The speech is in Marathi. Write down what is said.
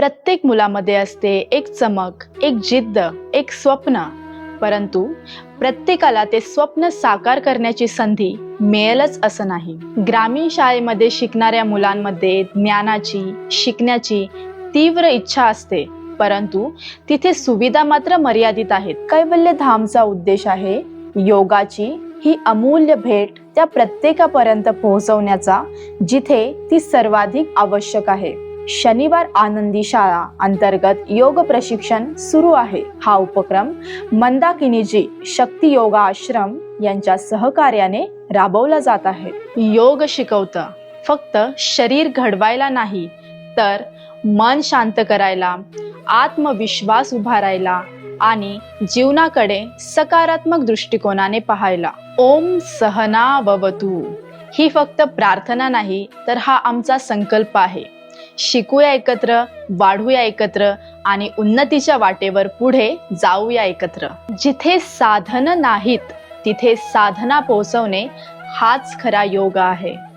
प्रत्येक मुलामध्ये असते एक चमक एक जिद्द एक स्वप्न. परंतु प्रत्येकाला ते स्वप्न साकार करण्याची संधी मिळेलच असं नाही. ग्रामीण शाळेमध्ये शिकणाऱ्या मुलांमध्ये ज्ञानाची शिकण्याची तीव्र इच्छा असते. परंतु तिथे सुविधा मात्र मर्यादित आहेत. कैवल्य धामचा उद्देश आहे योगाची ही अमूल्य भेट त्या प्रत्येकापर्यंत पोहोचवण्याचा जिथे ती सर्वाधिक आवश्यक आहे. शनिवार आनंदी शाळा अंतर्गत योग प्रशिक्षण सुरू आहे. हा उपक्रम मंदाकिनीजी शक्ती योगा आश्रम यांच्या सहकार्याने राबवला जात आहे. योग शिकवतं. फक्त शरीर घडवायला नाही तर मन शांत करायला आत्मविश्वास उभारायला आणि जीवनाकडे सकारात्मक दृष्टिकोनाने पाहायला. ओम सहना ववतू ही फक्त प्रार्थना नाही तर हा आमचा संकल्प आहे. शिकूया एकत्र वाढूया एकत्र आणि उन्नतीच्या वाटेवर पुढे जाऊया एकत्र. जिथे साधन नाहीत तिथे साधना पोहोचवणे हाच खरा योग आहे.